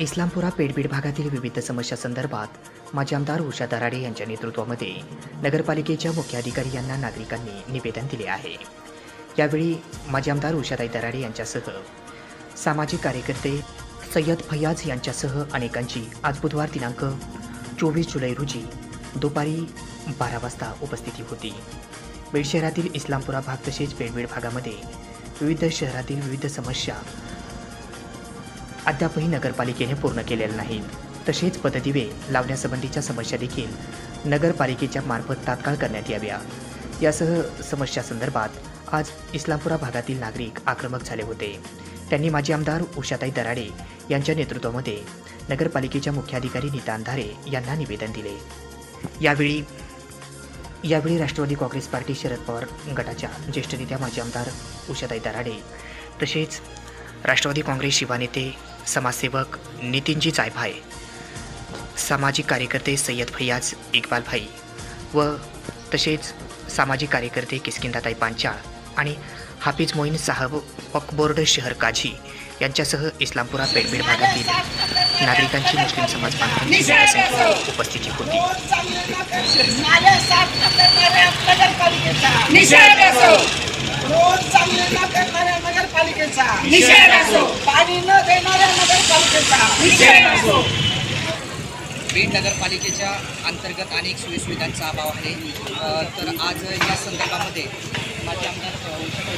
इस्लामपुरा पेडबीड भागातील विविध समस्या संदर्भात माजी आमदार उषा दराडे यांच्या नेतृत्वामध्ये नगरपालिकेच्या मुख्याधिकारी यांना नागरिकांनी निवेदन दिले आहे. यावेळी माजी आमदार उषाताई दराडे यांच्यासह सामाजिक कार्यकर्ते सय्यद फैयाज यांच्यासह अनेकांची आज बुधवार दिनांक चोवीस जुलै रोजी दुपारी बारा वाजता उपस्थिती होती. बीड शहरातील इस्लामपुरा भाग तसेच बेडबीड भागामध्ये विविध शहरातील विविध समस्या अद्यापही नगरपालिकेने पूर्ण केलेले नाहीत तसेच पददिवे लावण्यासंबंधीच्या समस्या देखील नगरपालिकेच्या मार्फत तात्काळ करण्यात याव्या. यासह समस्यासंदर्भात आज इस्लामपुरा भागातील नागरिक आक्रमक झाले होते. त्यांनी माजी आमदार उषाताई दराडे यांच्या नेतृत्वामध्ये नगरपालिकेच्या मुख्याधिकारी नीता अंधारे यांना निवेदन दिले. यावेळी यावेळी राष्ट्रवादी काँग्रेस पार्टी शरद पवार गटाच्या ज्येष्ठ नेत्या माजी आमदार उषाताई दराडे तसेच राष्ट्रवादी काँग्रेस युवा नेते समाजसेवक नितीनजी जायभाय सामाजिक कार्यकर्ते सय्यद फैयाज इक्बालभाई व तसेच सामाजिक कार्यकर्ते किसकिंदाताई पांचाळ आणि हाफिज मोईन साहब वक्फबोर्ड शहर काझी यांच्यासह इस्लामपुरा पेडबीड भागातील नागरिकांची मुस्लिम समाज बांधवांची उपस्थिती होती. रोज चांगले नगरपालिकेचा निषेध असो. पाणी न देणाऱ्या नगरपालिकेचा. निषेध असो. बीड नगरपालिकेच्या अंतर्गत अनेक सोयीसुविधांचा अभाव आहे. तर आज या संदर्भामध्ये माझे आमदार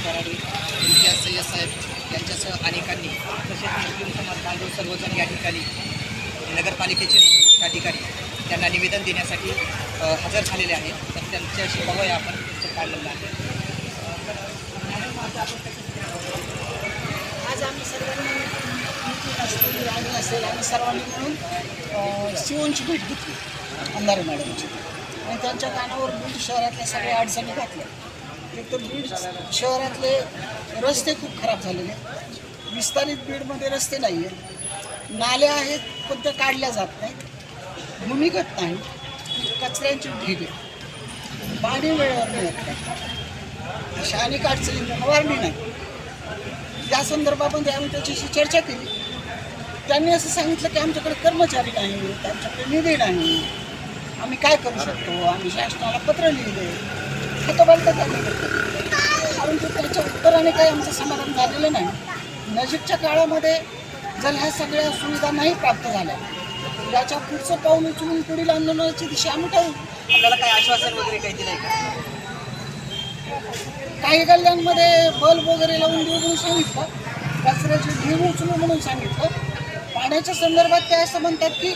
दराडे इम्तियाज सय्यद साहेब यांच्यासह अनेकांनी तसेच मुस्लिम समाज बांधव सर्वजण या ठिकाणी नगरपालिकेचे मुख्याधिकारी त्यांना निवेदन देण्यासाठी हजर झालेले आहेत. तर त्यांच्याशी बघूया आपण म्हणणं आहे. आज आम्ही सर्वांनी मीटिंग असतील असेल आम्ही सर्वांनी मिळून शिवनची भेट घेतली अंधारे मॅडमची. आणि त्यांच्या कानावर बीड शहरातल्या सगळ्या अडचणी घातल्या एक तर बीड शहरातले रस्ते खूप खराब झालेले आहेत. विस्तारित बीडमध्ये रस्ते नाही आहेत. नाल्या आहेत पण त्या काढल्या जात नाहीत. भूमिगत नाही. कचऱ्यांची ढीग आहे. पाणी वेळेवर मिळत नाही. अशा अनेक अडचणी फवारणी नाही. या संदर्भामध्ये आम्ही त्याच्याशी चर्चा केली. त्यांनी असं सांगितलं की आमच्याकडे कर्मचारी नाही त्यांच्याकडे निधी नाही. आम्ही काय करू शकतो? आम्ही शासनाला पत्र लिहिले. खतोबालतं त्यांनी परंतु त्याच्या उत्तराने काही आमचं समाधान झालेलं नाही. नजीकच्या काळामध्ये जर ह्या सगळ्या सुविधा नाही प्राप्त झाल्या याच्या पुढचं पाऊल उचलून पुढील आंदोलनाची दिशा आम्ही ठेवू. आपल्याला काही आश्वासन वगैरे काही दिलं का? काही गल्ल्यांमध्ये बल्ब वगैरे लावून देऊ म्हणून सांगितलं. कचऱ्याची ढीग उचलू म्हणून सांगितलं. पाण्याच्या संदर्भात ते असं म्हणतात की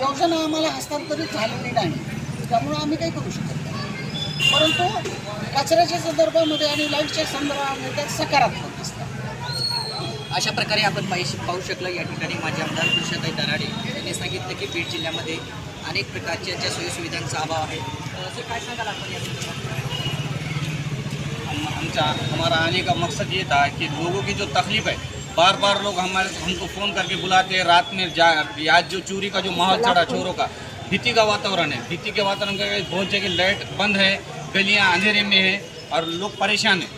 योजना आम्हाला हस्तांतरित झालेली नाही. त्यामुळे आम्ही काही करू शकत नाही. परंतु कचऱ्याच्या संदर्भामध्ये आणि लाईटच्या संदर्भामध्ये त्यात सकारात्मक दिसतात अशा प्रकारे आपण पाहिजे पाहू शकलं या ठिकाणी माझे आमदार कृष्णताई दराडे यांनी सांगितलं की बीड जिल्ह्यामध्ये अनेक प्रकारच्या ज्या सोयीसुविधांचा अभाव आहे. अ, काय सांगाल आपण या हम हमचा हमारा आने का मकसद ये था कि लोगों की जो तकलीफ़ है बार बार लोग हमारे, हमको फ़ोन करके बुलाते हैं, रात में जा, आज जो चोरी का जो माहौल चढ़ा चोरों का, भीति का वातावरण है। भीति के वातावरण का बहुत जगह लाइट बंद है, गलियाँ अंधेरे में है और लोग परेशान हैं।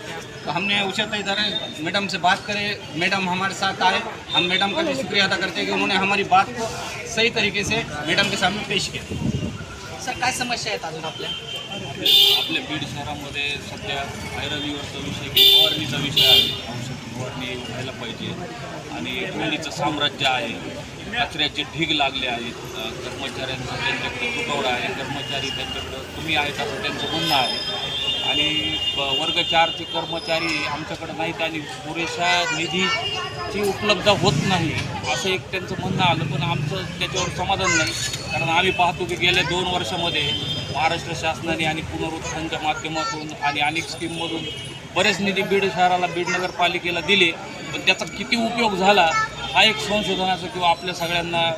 तो हमने उषा इधर मैडम से बात करे, मैडम हमारे साथ आए, हम मैडम का भी शुक्रिया अदा करते हैं कि उन्होंने हमारी बात को सही तरीके से मैडम के सामने पेश किया। सर, काय समस्या आहेत अजून आपल्या? आपल्या बीड शहरामध्ये सध्या भैरवीवरचा विषय फवारणीचा विषय आहे. औषध फवारणी व्हायला पाहिजे. आणि धुळीचं साम्राज्य आहे. कचऱ्याचे ढीग लागले आहेत. कर्मचाऱ्यांचा त्यांच्याकडे तुटवडा आहे. कर्मचारी त्यांच्याकडं तुम्ही आहेत असं त्यांचं म्हणणं आहे. आणि वर्ग चारचे कर्मचारी आमच्याकडे नाहीत आणि पुरेशा निधीची उपलब्ध होत नाही. असं एक त्यांचं म्हणणं आलं. पण आमचं त्याच्यावर समाधान नाही. कारण आम्ही पाहतो की गेल्या दोन वर्षामध्ये महाराष्ट्र शासनाने आणि पुनरुत्थानच्या माध्यमातून आणि अनेक स्कीममधून बरेच निधी बीड शहराला बीड नगरपालिकेला दिले. पण त्याचा किती उपयोग झाला हा एक संशोधनाचा किंवा आपल्या सगळ्यांना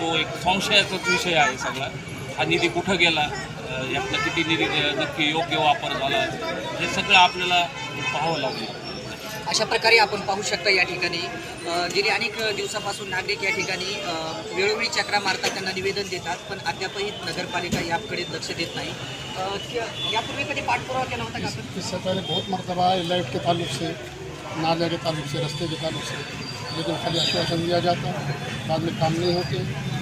तो एक संशयाचाच विषय आहे सगळा. हा निधी कुठं गेला यातला किती निधी नक्की योग्य वापर झाला हे सगळं आपल्याला पाहावं लागेल. अशा प्रकारे आपण पाहू शकता या ठिकाणी. अ, गेली अनेक दिवसापासून नागरिक या ठिकाणी वेळोवेळी चक्रा मारतात त्यांना निवेदन देतात पण अद्यापही नगरपालिका याकडे लक्ष देत नाही. यापूर्वी कधी पाठपुरावा केला होता का इससे पहले बहुत मरतबा है लाइट के ताल्लुक से नाले के ताल्लुक से रास्ते के ताल्लुक से। लेकिन खाली आश्वासन दिया जाता है बाद में काम नहीं होते।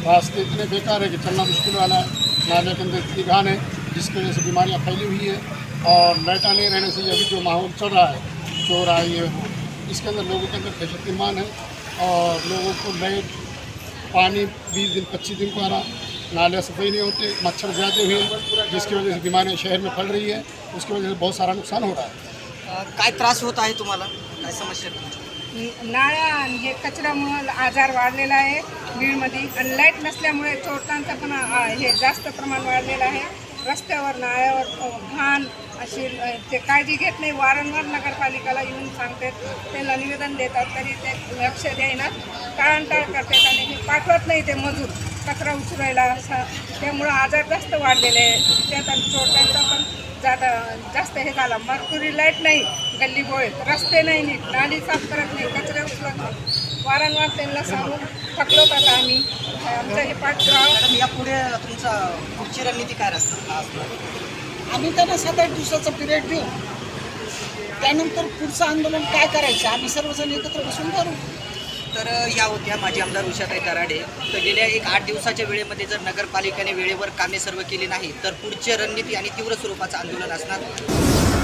रास्ते इतने बेकार है कि चलना मुश्किल वाला है। नाले के अंदर इतनी घान है जिसकी वजह से बीमारियाँ फैली हुई है और लाइटा नहीं रहने से अभी जो माहौल चल रहा है चोर आए ये इसके अंदर लोगों के अंदर दहशत की मान है और लोगों को लाइट पानी बीस दिन पच्चीस दिन को आ नाले सफ़ाई नहीं होते मच्छर ज़्यादा हुए जिसकी वजह से बीमारियाँ शहर में फैल रही है उसकी वजह से बहुत सारा नुकसान हो रहा है। काय त्रास होत आहे तुम्हाला? काय समस्या? नाळ्या आणि हे कचऱ्यामुळं आजार वाढलेला आहे. बीडमध्ये आणि लाईट नसल्यामुळे चोरटांचं पण हे जास्त प्रमाण वाढलेलं आहे. रस्त्यावर नाळ्यावर अ, घाण अशी ते काळजी घेत नाही. वारंवार नगरपालिकेला येऊन सांगतात त्यांना निवेदन देतात तरी ते लक्ष देईना. टाळांटाळ करतात आणि हे पाठवत नाही ते मजूर. कचरा उचलायला असा त्यामुळं आजार जास्त वाढलेले आहे त्यात आणि चोरट्यांचा पण जादा जास्त हे झाला. मरकुरी लाइट नाही गल्ली बोळेत रस्ते नाही नीट नाली साफ करत नाही कचरे उचलत नाही. वारंवार त्यांना सांगून थकलोत आता आम्ही. आमचं हे पाठवा या यापुढे तुमचा पुढची रणनीती काय असणार आम्ही त्यांना सात आठ दिवसाचा पिरियड देऊ. त्यानंतर पुढचं आंदोलन काय करायचं? आम्ही सर्वजण एकत्र बसून करू तर या होत्या माझी आमदार उषाताई कराडे. तर गेल्या एक आठ दिवसाच्या वेळेमध्ये जर नगरपालिकेने वेळेवर कामे सर्व केली नाही तर पुढची रणनीती आणि तीव्र स्वरूपाचं आंदोलन असणार.